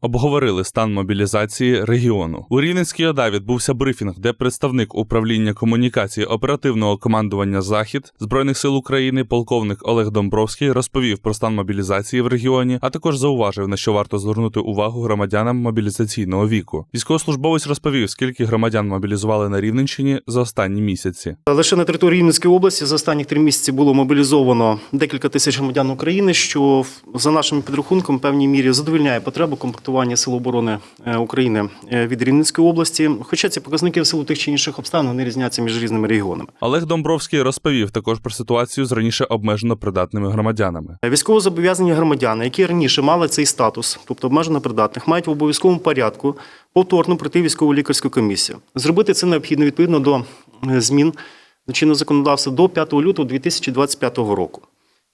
Обговорили стан мобілізації регіону. У Рівненській ОДА відбувся брифінг, де представник управління комунікації оперативного командування Захід збройних сил України, полковник Олег Домбровський, розповів про стан мобілізації в регіоні, а також зауважив, на що варто звернути увагу громадянам мобілізаційного віку. Військовослужбовець розповів, скільки громадян мобілізували на Рівненщині за останні місяці. Лише на території Рівненської області за останні три місяці було мобілізовано декілька тисяч громадян України, що за нашим підрахунком певній мірі задовольняє потребу комплектування Сил оборони е, України е, від Рівненської області. Хоча ці показники в силу тих чи інших обставин вони різняться між різними регіонами. Олег Домбровський розповів також про ситуацію з раніше обмежено придатними громадянами. Військовозобов'язані громадяни, які раніше мали цей статус, тобто обмежено придатних, мають в обов'язковому порядку повторно пройти військову лікарську комісію. Зробити це необхідно відповідно до е, змін чинного законодавства до 5 лютого 2025 року.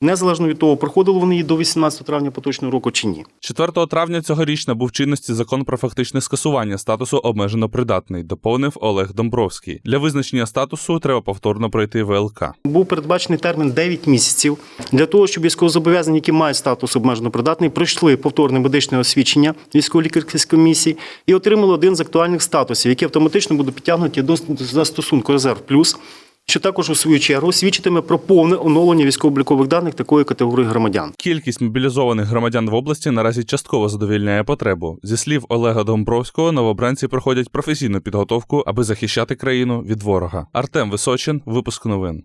Незалежно від того, проходили вони її до 18 травня поточного року чи ні. 4 травня цьогоріч набув чинності закон про фактичне скасування статусу обмежено придатний, доповнив Олег Домбровський. Для визначення статусу треба повторно пройти ВЛК. Був передбачений термін 9 місяців для того, щоб військовозобов'язані, які мають статус обмежено придатний, пройшли повторне медичне освідчення військово-лікарської комісії і отримали один з актуальних статусів, які автоматично будуть підтягнуті до застосунку резерв плюс. Що також у свою чергу свідчитиме про повне оновлення військово-облікових даних такої категорії громадян. Кількість мобілізованих громадян в області наразі частково задовільняє потребу. Зі слів Олега Домбровського, новобранці проходять професійну підготовку, аби захищати країну від ворога. Артем Височин, випуск новин.